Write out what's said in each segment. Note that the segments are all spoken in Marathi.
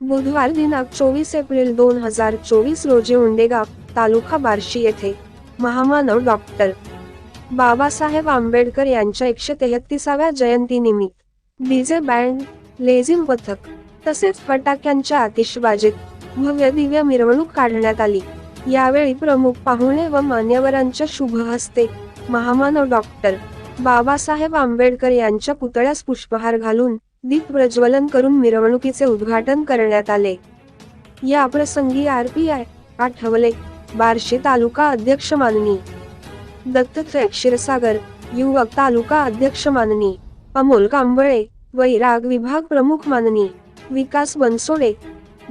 बुधवार दिनांक चोवीस एप्रिल दोन हजार चोवीस रोजी उंडेगाव तालुका बार्शी येथे महामानव डॉक्टर बाबासाहेब आंबेडकर यांच्या एकशे तेहतीसाव्या जयंतीनिमित्त डीजे बँड लेझिम पथक तसेच फटाक्यांच्या आतिषबाजीत भव्य दिव्य मिरवणूक काढण्यात आली. यावेळी प्रमुख पाहुणे व मान्यवरांच्या शुभ हस्ते महामानव डॉक्टर बाबासाहेब आंबेडकर यांच्या पुतळ्यास पुष्पहार घालून दीप प्रज्वलन करून मिरवणुकीचे उद्घाटन करण्यात आले. या प्रसंगी R P I Athawale Barshi taluka अध्यक्ष माननी. दत्तत्रय क्षीरसागर युवक तालुका अध्यक्ष माननी. अमोल कांबळे वैराग विभाग प्रमुख माननी. विकास बनसोडे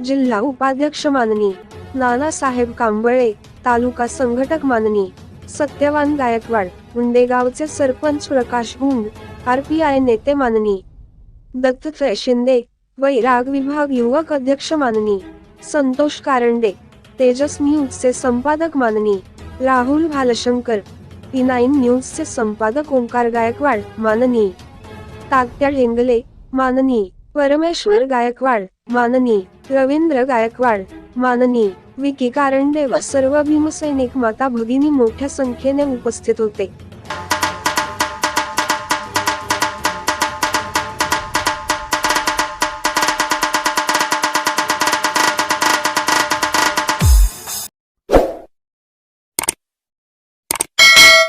जिल्हा उपाध्यक्ष माननी. नानासाहेब कांबळे तालुका संघटक माननी. सत्यवान गायकवाड उंडेगावचे सरपंच प्रकाश गुंड आरपीआय नेते माननी. दत्तत्रय शिंदे वैराग विभाग युवक अध्यक्ष माननी. संतोष कारंडे तेजस न्यूजचे संपादक माननी. राहुल भालशंकर पी नाईन न्यूजचे संपादक ओंकार गायकवाड माननी. तात्या ढेंगले माननी. परमेश्वर गायकवाड माननी. रवींद्र गायकवाड माननी. विकी कारंडे व सर्व भीमसैनिक माता भगिनी मोठ्या संख्येने उपस्थित होते.